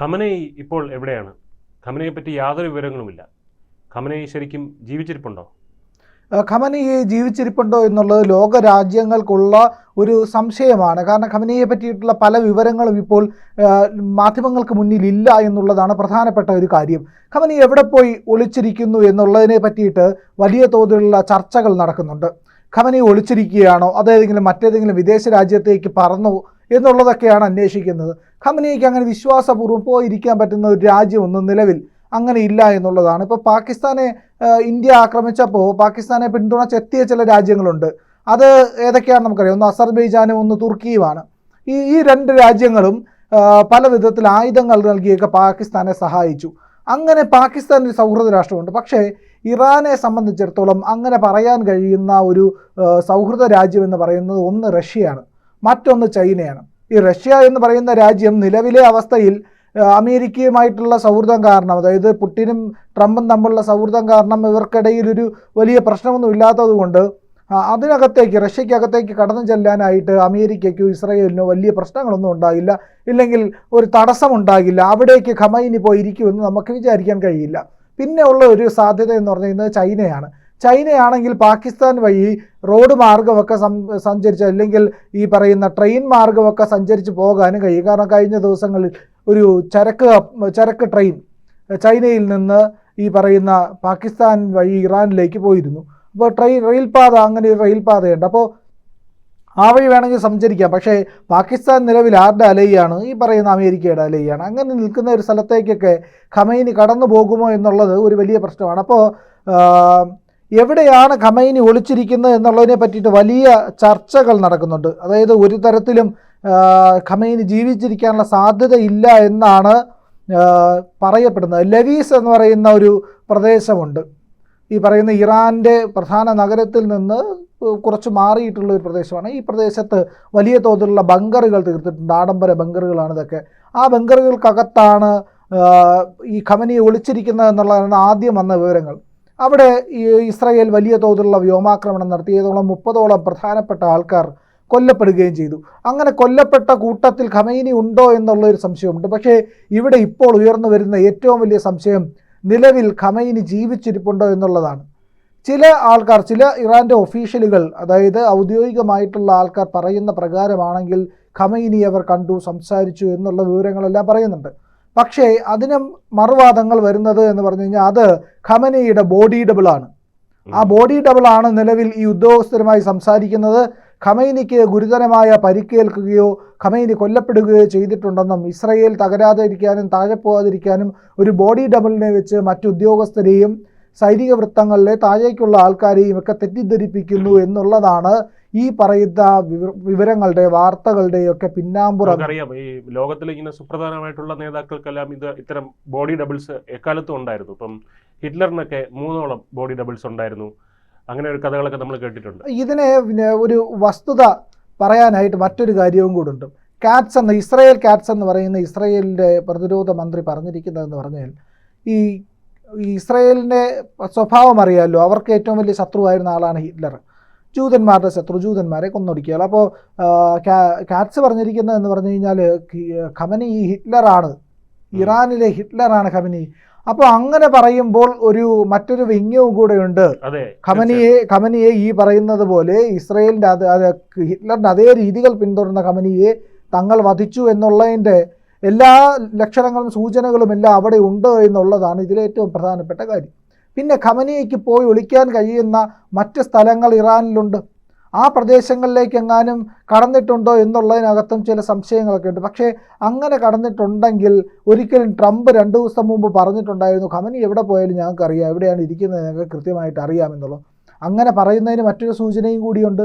ഖമനൈ ഇപ്പോൾ എവിടെയാണ്? ഖമനയെ പറ്റി യാതൊരു വിവരങ്ങളുമില്ല. ഖമനൈ ശരിക്കും ജീവിച്ചിരിപ്പുണ്ടോ? ഖമനയെ ജീവിച്ചിരിപ്പുണ്ടോ എന്നുള്ളത് ലോക രാജ്യങ്ങൾക്കുള്ള ഒരു സംശയമാണ്. കാരണം ഖമനിയെ പറ്റിയിട്ടുള്ള പല വിവരങ്ങളും ഇപ്പോൾ മാധ്യമങ്ങൾക്ക് മുന്നിൽ ഇല്ല എന്നുള്ളതാണ് പ്രധാനപ്പെട്ട ഒരു കാര്യം. ഖമനി എവിടെ പോയി ഒളിച്ചിരിക്കുന്നു എന്നുള്ളതിനെ പറ്റിയിട്ട് വലിയ തോതിലുള്ള ചർച്ചകൾ നടക്കുന്നുണ്ട്. ഖമനി ഒളിച്ചിരിക്കുകയാണോ? അതേതെങ്കിലും മറ്റേതെങ്കിലും വിദേശ രാജ്യത്തേക്ക് പറന്നു എന്നുള്ളതൊക്കെയാണ് അന്വേഷിക്കുന്നത്. ഖമനിക്ക് അങ്ങനെ വിശ്വാസപൂർവം പോയിരിക്കാൻ പറ്റുന്ന ഒരു രാജ്യമൊന്നും നിലവിൽ അങ്ങനെ ഇല്ല എന്നുള്ളതാണ്. ഇപ്പോൾ പാകിസ്ഥാനെ ഇന്ത്യ ആക്രമിച്ചപ്പോൾ പാകിസ്ഥാനെ പിന്തുണച്ചെത്തിയ ചില രാജ്യങ്ങളുണ്ട്. അത് ഏതൊക്കെയാണെന്ന് നമുക്കറിയാം. ഒന്ന് അസർബൈജാനും ഒന്ന് തുർക്കിയുമാണ്. ഈ ഈ രണ്ട് രാജ്യങ്ങളും പല വിധത്തിൽ ആയുധങ്ങൾ നൽകിയൊക്കെ പാകിസ്ഥാനെ സഹായിച്ചു. അങ്ങനെ പാകിസ്ഥാൻ ഒരു സൗഹൃദ രാഷ്ട്രമുണ്ട്. പക്ഷേ ഇറാനെ സംബന്ധിച്ചിടത്തോളം അങ്ങനെ പറയാൻ കഴിയുന്ന ഒരു സൗഹൃദ രാജ്യം എന്ന് പറയുന്നത് ഒന്ന് റഷ്യയാണ്. മറ്റൊന്ന് ചൈനയാണ്. ഈ റഷ്യ എന്ന് പറയുന്ന രാജ്യം നിലവിലെ അവസ്ഥയിൽ അമേരിക്കയുമായിട്ടുള്ള സൗഹൃദം കാരണം അതായത് പുട്ടിനും ട്രംപും തമ്മിലുള്ള സൗഹൃദം കാരണം ഇവർക്കിടയിൽ ഒരു വലിയ പ്രശ്നമൊന്നും ഇല്ലാത്തതുകൊണ്ട് അതിനകത്തേക്ക് റഷ്യക്കകത്തേക്ക് കടന്നു ചെല്ലാനായിട്ട് അമേരിക്കയ്ക്കോ ഇസ്രയേലിനോ വലിയ പ്രശ്നങ്ങളൊന്നും ഉണ്ടാകില്ല ഇല്ലെങ്കിൽ ഒരു തടസ്സമുണ്ടാകില്ല അവിടേക്ക് ഖമൈനി പോയിരിക്കുമെന്ന് നമുക്ക് വിചാരിക്കാൻ കഴിയില്ല. പിന്നെ ഉള്ള ഒരു സാധ്യത എന്ന് പറഞ്ഞു കഴിഞ്ഞാൽ ചൈനയാണ്. ചൈനയാണെങ്കിൽ പാകിസ്ഥാൻ വഴി റോഡ് മാർഗമൊക്കെ സഞ്ചരിച്ച് അല്ലെങ്കിൽ ഈ പറയുന്ന ട്രെയിൻ മാർഗമൊക്കെ സഞ്ചരിച്ച് പോകാനും കഴിയും. കാരണം കഴിഞ്ഞ ദിവസങ്ങളിൽ ഒരു ചരക്ക് ചരക്ക് ട്രെയിൻ ചൈനയിൽ നിന്ന് ഈ പറയുന്ന പാകിസ്ഥാൻ വഴി ഇറാനിലേക്ക് പോയിരുന്നു. അപ്പോൾ ട്രെയിൻ റെയിൽപാത അങ്ങനെ ഒരു റെയിൽപാതയുണ്ട്. അപ്പോൾ ആ വഴി വേണമെങ്കിൽ സഞ്ചരിക്കാം. പക്ഷേ പാകിസ്ഥാൻ നിലവിൽ ആരുടെ അലയാണ്? ഈ പറയുന്ന അമേരിക്കയുടെ അലയാണ്. അങ്ങനെ നിൽക്കുന്ന ഒരു സ്ഥലത്തേക്കൊക്കെ ഖമൈനി കടന്നു പോകുമോ എന്നുള്ളത് ഒരു വലിയ പ്രശ്നമാണ്. അപ്പോൾ എവിടെയാണ് ഖമൈനി ഒളിച്ചിരിക്കുന്നത് എന്നുള്ളതിനെ പറ്റിയിട്ട് വലിയ ചർച്ചകൾ നടക്കുന്നുണ്ട്. അതായത് ഒരു തരത്തിലും ഖമൈനി ജീവിച്ചിരിക്കാനുള്ള സാധ്യത ഇല്ല എന്നാണ് പറയപ്പെടുന്നത്. ലവീസ് എന്ന് പറയുന്ന ഒരു പ്രദേശമുണ്ട്. ഈ പറയുന്ന ഇറാന്റെ പ്രധാന നഗരത്തിൽ നിന്ന് കുറച്ച് മാറിയിട്ടുള്ള ഒരു പ്രദേശമാണ്. ഈ പ്രദേശത്ത് വലിയ തോതിലുള്ള ബങ്കറുകൾ തീർത്തിട്ടുണ്ട്. ആഡംബര ബങ്കറുകളാണ് ഇതൊക്കെ. ആ ബങ്കറുകൾക്കകത്താണ് ഈ ഖമനി ഒളിച്ചിരിക്കുന്നത് എന്നുള്ളതാണ് ആദ്യം വന്ന വിവരങ്ങൾ. അവിടെ ഇസ്രായേൽ വലിയ തോതിലുള്ള വ്യോമാക്രമണം നടത്തിയതോളം മുപ്പതോളം പ്രധാനപ്പെട്ട ആൾക്കാർ കൊല്ലപ്പെടുകയും ചെയ്തു. അങ്ങനെ കൊല്ലപ്പെട്ട കൂട്ടത്തിൽ ഖമൈനി ഉണ്ടോ എന്നുള്ള ഒരു സംശയമുണ്ട് പക്ഷേ ഇവിടെ ഇപ്പോൾ ഉയർന്നു വരുന്ന ഏറ്റവും വലിയ സംശയം നിലവിൽ ഖമൈനി ജീവിച്ചിരിപ്പുണ്ടോ എന്നുള്ളതാണ്. ചില ആൾക്കാർ ചില ഇറാന്റെ ഒഫീഷ്യലുകൾ അതായത് ഔദ്യോഗികമായിട്ടുള്ള ആൾക്കാർ പറയുന്ന പ്രകാരമാണെങ്കിൽ ഖമൈനി അവർ കണ്ടു സംസാരിച്ചു എന്നുള്ള വിവരങ്ങളെല്ലാം പറയുന്നുണ്ട്. പക്ഷേ അതിന് മറുവാദങ്ങൾ വരുന്നത് എന്ന് പറഞ്ഞു കഴിഞ്ഞാൽ അത് ഖമനയുടെ ബോഡി ആണ്. ആ ബോഡി ആണ് നിലവിൽ ഈ ഉദ്യോഗസ്ഥരുമായി സംസാരിക്കുന്നത്. ഖമൈനിക്ക് ഗുരുതരമായ പരിക്കേൽക്കുകയോ ഖമൈനി കൊല്ലപ്പെടുകയോ ചെയ്തിട്ടുണ്ടെന്നും ഇസ്രയേൽ തകരാതിരിക്കാനും താഴെ പോകാതിരിക്കാനും ഒരു ബോഡി ഡബിളിനെ വെച്ച് മറ്റു ഉദ്യോഗസ്ഥരെയും സൈനിക വൃത്തങ്ങളിലെ താഴേക്കുള്ള ആൾക്കാരെയും ഒക്കെ തെറ്റിദ്ധരിപ്പിക്കുന്നു എന്നുള്ളതാണ് ഈ പറയുന്ന വിവരങ്ങളുടെ വാർത്തകളുടെ ഒക്കെ പിന്നാമ്പുറം. അറിയാം ഈ ലോകത്തിൽ ഇങ്ങനെ സുപ്രധാനമായിട്ടുള്ള നേതാക്കൾക്കെല്ലാം ഇത് ഇത്തരം ബോഡി ഡബിൾസ് എക്കാലത്തും ഉണ്ടായിരുന്നു. ഇപ്പം ഹിറ്റ്ലറിനൊക്കെ മൂന്നോളം ബോഡി ഡബിൾസ് ഉണ്ടായിരുന്നു. അങ്ങനെ ഒരു കഥകളൊക്കെ നമ്മൾ കേട്ടിട്ടുണ്ട്. ഇതിനെ ഒരു വസ്തുത പറയാനായിട്ട് മറ്റൊരു കാര്യവും കൂടുണ്ട്. കാറ്റ്സ് എന്ന് ഇസ്രയേൽ കാറ്റ്സ് എന്ന് പറയുന്ന ഇസ്രയേലിന്റെ പ്രതിരോധ മന്ത്രി പറഞ്ഞിരിക്കുന്നതെന്ന് പറഞ്ഞാൽ ഈ ഈ ഇസ്രായേലിന്റെ സ്വഭാവം അറിയാമല്ലോ അവർക്ക് ഏറ്റവും വലിയ ശത്രുവായിരുന്ന ആളാണ് ഹിറ്റ്ലർ. ജൂതന്മാരുടെ ശത്രു ജൂതന്മാരെ കൊന്നൊടുക്കിയാൽ അപ്പോൾ കാറ്റ്സ് പറഞ്ഞിരിക്കുന്നത് എന്ന് പറഞ്ഞു കഴിഞ്ഞാൽ ഖമനി ഈ ഹിറ്റ്ലറാണ്. ഇറാനിലെ ഹിറ്റ്ലറാണ് ഖമനി. അപ്പോൾ അങ്ങനെ പറയുമ്പോൾ ഒരു മറ്റൊരു കൂടെ ഉണ്ട് ഖമനിയെ ഖമനിയെ ഈ പറയുന്നത് പോലെ ഇസ്രയേലിന്റെ അത് അത് ഹിറ്റ്ലറിന്റെ അതേ രീതികൾ പിന്തുടർന്ന ഖമനിയെ തങ്ങൾ വധിച്ചു എന്നുള്ളതിന്റെ എല്ലാ ലക്ഷണങ്ങളും സൂചനകളും എല്ലാം അവിടെ ഉണ്ട് എന്നുള്ളതാണ് ഇതിലേറ്റവും പ്രധാനപ്പെട്ട കാര്യം. പിന്നെ ഖമനിയയ്ക്ക് പോയി ഒളിക്കാൻ കഴിയുന്ന മറ്റ് സ്ഥലങ്ങൾ ഇറാനിലുണ്ട്. ആ പ്രദേശങ്ങളിലേക്ക് എങ്ങാനും കടന്നിട്ടുണ്ടോ എന്നുള്ളതിനകത്തും ചില സംശയങ്ങളൊക്കെ ഉണ്ട്. പക്ഷേ അങ്ങനെ കടന്നിട്ടുണ്ടെങ്കിൽ ഒരിക്കലും ട്രംപ് രണ്ട് ദിവസം മുമ്പ് പറഞ്ഞിട്ടുണ്ടായിരുന്നു ഖമനി എവിടെ പോയാലും ഞങ്ങൾക്ക് അറിയാം എവിടെയാണ് ഇരിക്കുന്നത് ഞങ്ങൾക്ക് കൃത്യമായിട്ട് അറിയാമെന്നുള്ളത് അങ്ങനെ പറയുന്നതിന് മറ്റൊരു സൂചനയും കൂടിയുണ്ട്.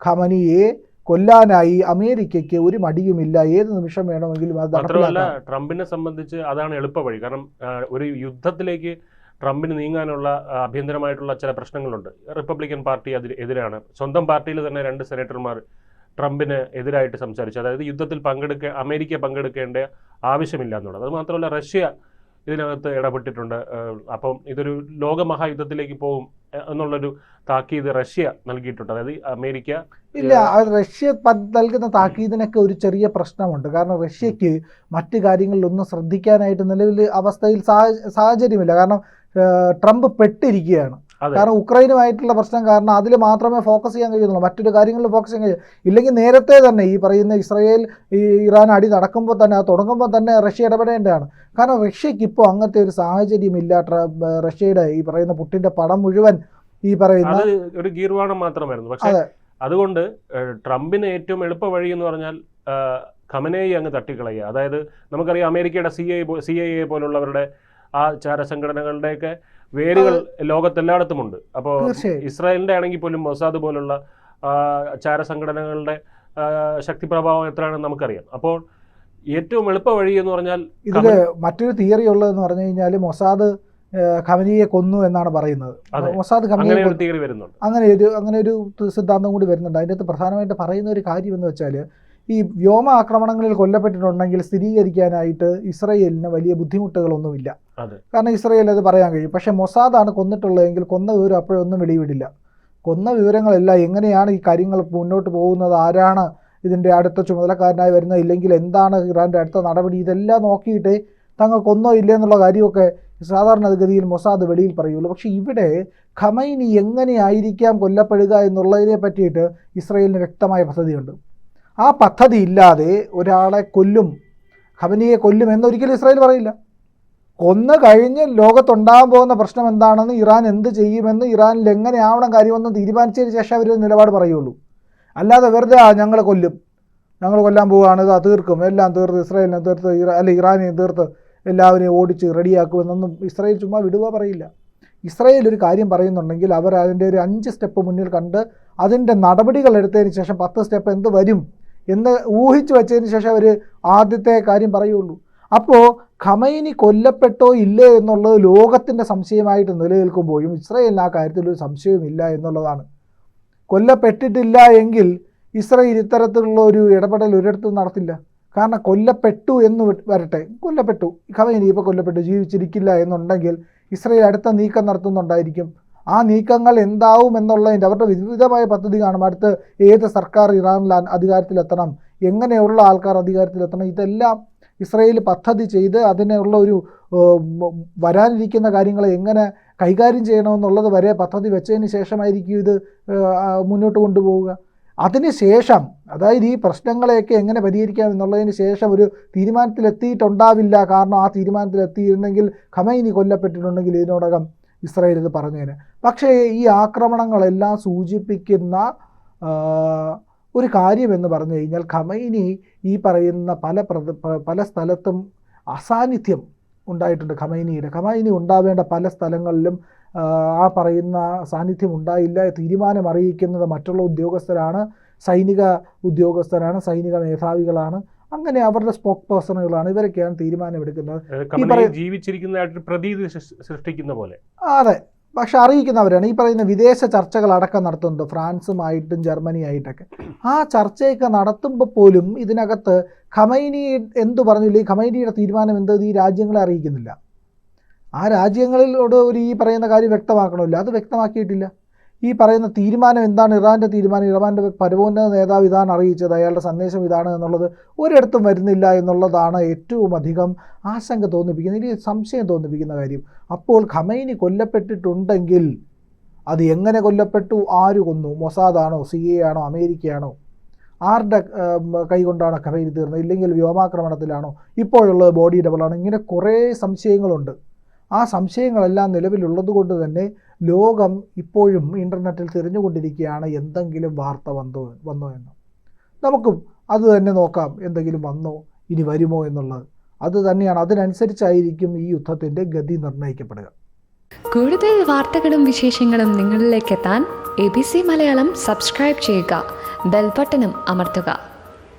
ഖമനിയെ കൊല്ലാനായി അമേരിക്കയ്ക്ക് ഒരു മടിയുമില്ല. ഏത് നിമിഷം വേണമെങ്കിലും അത് മാത്രമല്ല ട്രംപിനെ സംബന്ധിച്ച് അതാണ് എളുപ്പ വഴി. കാരണം ഒരു യുദ്ധത്തിലേക്ക് ട്രംപിന് നീങ്ങാനുള്ള ആഭ്യന്തരമായിട്ടുള്ള ചില പ്രശ്നങ്ങളുണ്ട്. റിപ്പബ്ലിക്കൻ പാർട്ടി അതിൽ എതിരാണ്. സ്വന്തം പാർട്ടിയിൽ തന്നെ രണ്ട് സെനറ്റർമാർ ട്രംപിന് എതിരായിട്ട് സംസാരിച്ചു. അതായത് യുദ്ധത്തിൽ പങ്കെടുക്ക അമേരിക്ക പങ്കെടുക്കേണ്ട ആവശ്യമില്ല എന്നുള്ളത്. അത് മാത്രമല്ല റഷ്യ ഇതിനകത്ത് ഇടപെട്ടിട്ടുണ്ട്. അപ്പം ഇതൊരു ലോകമഹായുദ്ധത്തിലേക്ക് പോകും എന്നുള്ളൊരു താക്കീത് റഷ്യ നൽകിയിട്ടുണ്ട്. അതായത് അമേരിക്ക ഇല്ല റഷ്യ നൽകുന്ന താക്കീതിനൊക്കെ ഒരു ചെറിയ പ്രശ്നമുണ്ട്. കാരണം റഷ്യക്ക് മറ്റു കാര്യങ്ങളിലൊന്നും ശ്രദ്ധിക്കാനായിട്ട് നിലവിൽ അവസ്ഥയിൽ സാഹ- സാഹചര്യമില്ല. കാരണം ട്രംപ് പെട്ടിരിക്കുകയാണ്. കാരണം ഉക്രൈനുമായിട്ടുള്ള പ്രശ്നം കാരണം അതിൽ മാത്രമേ ഫോക്കസ് ചെയ്യാൻ കഴിയുന്നുള്ളൂ. മറ്റൊരു കാര്യങ്ങളിൽ ഫോക്കസ് ചെയ്യാൻ കഴിയും. ഇല്ലെങ്കിൽ നേരത്തെ തന്നെ ഈ പറയുന്ന ഇസ്രായേൽ ഈ ഇറാൻ അടി നടക്കുമ്പോൾ തന്നെ അത് തുടങ്ങുമ്പോൾ തന്നെ റഷ്യ ഇടപെടേണ്ടതാണ്. കാരണം റഷ്യക്ക് ഇപ്പോൾ അങ്ങനത്തെ ഒരു സാഹചര്യമില്ല ട്ര- റഷ്യയുടെ ഈ പറയുന്ന പുട്ടിന്റെ പടം മുഴുവൻ ഈ പറയുന്ന ഒരു ഗീർവാണം മാത്രമായിരുന്നു. പക്ഷേ അതുകൊണ്ട് ട്രംപിന് ഏറ്റവും എളുപ്പ വഴി എന്ന് പറഞ്ഞാൽ ഖമനേയി അങ്ങ് തട്ടിക്കളയുക. അതായത് നമുക്കറിയാം അമേരിക്കയുടെ C I C I A പോലുള്ളവരുടെ ആ ചാരസംഘടനകളുടെയൊക്കെ വേരുകൾ ലോകത്തെല്ലായിടത്തുമുണ്ട് അപ്പോൾ തീർച്ചയായും. ഇസ്രായേലിന്റെ ആണെങ്കിൽ പോലും മൊസാദ് പോലുള്ള ചാര സംഘടനകളുടെ ശക്തി പ്രഭാവം എത്രയാണെന്ന് നമുക്കറിയാം. അപ്പോൾ ഏറ്റവും എളുപ്പ വഴി എന്ന് പറഞ്ഞാൽ ഇതിൽ മറ്റൊരു തിയറി ഉള്ളതെന്ന് പറഞ്ഞു കഴിഞ്ഞാൽ മൊസാദ് ഖമനിയെ കൊന്നു എന്നാണ് പറയുന്നത്. മൊസാദ് ഖമനിയെ അങ്ങനെ ഒരു അങ്ങനെ ഒരു സിദ്ധാന്തം കൂടി വരുന്നുണ്ട്. അതിന്റെ അകത്ത് പ്രധാനമായിട്ട് പറയുന്ന ഒരു കാര്യം എന്ന് വെച്ചാൽ ഈ വ്യോമ ആക്രമണങ്ങളിൽ കൊല്ലപ്പെട്ടിട്ടുണ്ടെങ്കിൽ സ്ഥിരീകരിക്കാനായിട്ട് ഇസ്രയേലിന് വലിയ ബുദ്ധിമുട്ടുകളൊന്നുമില്ല. കാരണം ഇസ്രയേൽ അത് പറയാൻ കഴിയും. പക്ഷേ മൊസാദാണ് കൊന്നിട്ടുള്ളതെങ്കിൽ കൊന്ന വിവരം അപ്പോഴൊന്നും വെളിവിടില്ല. കൊന്ന വിവരങ്ങളല്ല എങ്ങനെയാണ് ഈ കാര്യങ്ങൾ മുന്നോട്ട് പോകുന്നത് ആരാണ് ഇതിന്റെ അടുത്ത ചുമതലക്കാരനായി വരുന്നത് ഇല്ലെങ്കിൽ എന്താണ് ഇറാന്റെ അടുത്ത നടപടി ഇതെല്ലാം നോക്കിയിട്ട് തങ്ങൾ കൊന്നോ ഇല്ലേ എന്നുള്ള കാര്യമൊക്കെ സാധാരണഗതിയിൽ മൊസാദ് വെളിയിൽ പറയുള്ളൂ. പക്ഷേ ഇവിടെ ഖമൈനി എങ്ങനെയായിരിക്കാം കൊല്ലപ്പെടുക എന്നുള്ളതിനെ പറ്റിയിട്ട് ഇസ്രയേലിന് വ്യക്തമായ പദ്ധതിയുണ്ട്. ആ പദ്ധതി ഇല്ലാതെ ഒരാളെ കൊല്ലും ഖമനിയെ കൊല്ലും എന്നൊരിക്കലും ഇസ്രായേൽ പറയില്ല. കൊന്നു കഴിഞ്ഞ് ലോകത്തുണ്ടാകാൻ പോകുന്ന പ്രശ്നം എന്താണെന്ന് ഇറാൻ എന്ത് ചെയ്യുമെന്ന് ഇറാനിൽ എങ്ങനെയാവണം കാര്യമെന്ന് തീരുമാനിച്ചതിന് ശേഷം അവർ നിലപാട് പറയുള്ളൂ. അല്ലാതെ വെറുതെ ഞങ്ങളെ കൊല്ലും. ഞങ്ങൾ കൊല്ലാൻ പോവുകയാണ്. ഇതാ തീർക്കും. എല്ലാം തീർത്ത് ഇസ്രായേലിനെ തീർത്ത് അല്ല ഇറാനെയും തീർത്ത് എല്ലാവരെയും ഓടിച്ച് റെഡിയാക്കുമെന്നൊന്നും ഇസ്രായേൽ ചുമ്മാ വിടുക പറയില്ല. ഇസ്രായേൽ ഒരു കാര്യം പറയുന്നുണ്ടെങ്കിൽ അവർ അതിന്റെ ഒരു അഞ്ച് സ്റ്റെപ്പ് മുന്നിൽ കണ്ട് അതിന്റെ നടപടികൾ എടുത്തതിന് ശേഷം പത്ത് സ്റ്റെപ്പ് എന്ത് വരും എന്ന് ഊഹിച്ചു വെച്ചതിന് ശേഷം അവർ ആദ്യത്തെ കാര്യം പറയുള്ളൂ. അപ്പോൾ ഖമൈനി കൊല്ലപ്പെട്ടോ ഇല്ലേ എന്നുള്ളത് ലോകത്തിന്റെ സംശയമായിട്ട് നിലനിൽക്കുമ്പോഴും ഇസ്രയേലിന് ആ കാര്യത്തിൽ ഒരു സംശയവുമില്ല എന്നുള്ളതാണ്. കൊല്ലപ്പെട്ടിട്ടില്ല എങ്കിൽ ഇസ്രയേൽ ഇത്തരത്തിലുള്ള ഒരു ഇടപെടൽ ഒരിടത്തും നടത്തില്ല. കാരണം കൊല്ലപ്പെട്ടു എന്ന് വരട്ടെ. കൊല്ലപ്പെട്ടു. ഖമൈനി ഇപ്പോൾ കൊല്ലപ്പെട്ടു. ജീവിച്ചിരിക്കില്ല എന്നുണ്ടെങ്കിൽ ഇസ്രയേൽ അടുത്ത നീക്കം നടത്തുന്നുണ്ടായിരിക്കും. ആ നീക്കങ്ങൾ എന്താവും എന്നുള്ളതിന്റെ അവരുടെ വിവിധമായ പദ്ധതി കാണും. അടുത്ത് ഏത് സർക്കാർ ഇറാനിൽ അ- അധികാരത്തിലെത്തണം? എങ്ങനെയുള്ള ആൾക്കാർ അധികാരത്തിലെത്തണം? ഇതെല്ലാം ഇസ്രയേൽ പദ്ധതി ചെയ്ത് അതിനുള്ള ഒരു വരാനിരിക്കുന്ന കാര്യങ്ങളെ എങ്ങനെ കൈകാര്യം ചെയ്യണമെന്നുള്ളത് വരെ പദ്ധതി വെച്ചതിന് ശേഷമായിരിക്കും ഇത് മുന്നോട്ട് കൊണ്ടുപോവുക. അതിന് ശേഷം അതായത് ഈ പ്രശ്നങ്ങളെയൊക്കെ എങ്ങനെ പരിഹരിക്കാം എന്നുള്ളതിന് ശേഷം ഒരു തീരുമാനത്തിലെത്തിയിട്ടുണ്ടാവില്ല. കാരണം ആ തീരുമാനത്തിലെത്തിയിരുന്നെങ്കിൽ ഖമൈനി കൊല്ലപ്പെട്ടിട്ടുണ്ടെങ്കിൽ ഇതിനോടകം ഇസ്രായേൽ ഇത് പറഞ്ഞേനെ. പക്ഷേ ഈ ആക്രമണങ്ങളെല്ലാം സൂചിപ്പിക്കുന്ന ഒരു കാര്യം എന്ന് പറഞ്ഞു കഴിഞ്ഞാൽ ഖമൈനി ഈ പറയുന്ന പല പല സ്ഥലത്തും അസാന്നിധ്യം ഉണ്ടായിട്ടുണ്ട് ഖമൈനിയുടെ. ഖമൈനി ഉണ്ടാവേണ്ട പല സ്ഥലങ്ങളിലും ആ, പറയുന്ന സാന്നിധ്യം ഉണ്ടായില്ല തീരുമാനം അറിയിക്കുന്നത് മറ്റുള്ള ഉദ്യോഗസ്ഥരാണ് സൈനിക ഉദ്യോഗസ്ഥരാണ് സൈനിക മേധാവികളാണ്. അങ്ങനെ അവരുടെ സ്പോക്ക് പേഴ്സണുകളാണ് ഇവരൊക്കെയാണ് തീരുമാനമെടുക്കുന്നത്. ജീവിച്ചിരിക്കുന്നതായിട്ട് പ്രതീതി സൃഷ്ടിക്കുന്ന പോലെ. അതെ. പക്ഷെ അറിയിക്കുന്നവരാണ്. ഈ പറയുന്ന വിദേശ ചർച്ചകൾ അടക്കം നടത്തുന്നുണ്ട്. ഫ്രാൻസുമായിട്ടും ജർമ്മനിയായിട്ടൊക്കെ. ആ ചർച്ചയൊക്കെ നടത്തുമ്പോൾ പോലും ഇതിനകത്ത് ഖമൈനി എന്തു പറഞ്ഞില്ല ഈ ഖമൈനിയുടെ തീരുമാനം എന്തത് ഈ രാജ്യങ്ങളെ അറിയിക്കുന്നില്ല. ആ രാജ്യങ്ങളിലോട് ഒരു ഈ പറയുന്ന കാര്യം വ്യക്തമാക്കണമല്ലോ. അത് വ്യക്തമാക്കിയിട്ടില്ല. ഈ പറയുന്ന തീരുമാനം എന്താണ്? ഇറാന്റെ തീരുമാനം ഇറാന്റെ പരമോന്നത നേതാവ് ഇതാണ് അറിയിച്ചത്. അയാളുടെ സന്ദേശം ഇതാണ് എന്നുള്ളത് ഒരിടത്തും വരുന്നില്ല എന്നുള്ളതാണ് ഏറ്റവും അധികം ആശങ്ക തോന്നിപ്പിക്കുന്ന ഇനി സംശയം തോന്നിപ്പിക്കുന്ന കാര്യം. അപ്പോൾ ഖമൈനി കൊല്ലപ്പെട്ടിട്ടുണ്ടെങ്കിൽ അത് എങ്ങനെ കൊല്ലപ്പെട്ടു? ആര് കൊന്നു? മൊസാദാണോ സി എ ആണോ അമേരിക്കയാണോ ആരുടെ കൈകൊണ്ടാണ് ഖമൈനി തീർന്നത്? ഇല്ലെങ്കിൽ വ്യോമാക്രമണത്തിലാണോ? ഇപ്പോഴുള്ളത് ബോഡി ഡബിളാണോ ഇങ്ങനെ കുറേ സംശയങ്ങളുണ്ട്. ആ സംശയങ്ങളെല്ലാം നിലവിലുള്ളത് കൊണ്ട് തന്നെ ലോകം ഇപ്പോഴും ഇന്റർനെറ്റിൽ തിരഞ്ഞുകൊണ്ടിരിക്കുകയാണ് എന്തെങ്കിലും വാർത്ത വന്നോ വന്നോ എന്ന്. നമുക്കും അത് തന്നെ നോക്കാം എന്തെങ്കിലും വന്നോ ഇനി വരുമോ എന്നുള്ളത്. അത് തന്നെയാണ് അതിനനുസരിച്ചായിരിക്കും ഈ യുദ്ധത്തിന്റെ ഗതി നിർണയിക്കപ്പെടുക. കൂടുതൽ വാർത്തകളും വിശേഷങ്ങളും നിങ്ങളിലേക്ക് എത്താൻ A B C Malayalam subscribe ചെയ്യുക ബെൽബട്ടനും അമർത്തുക.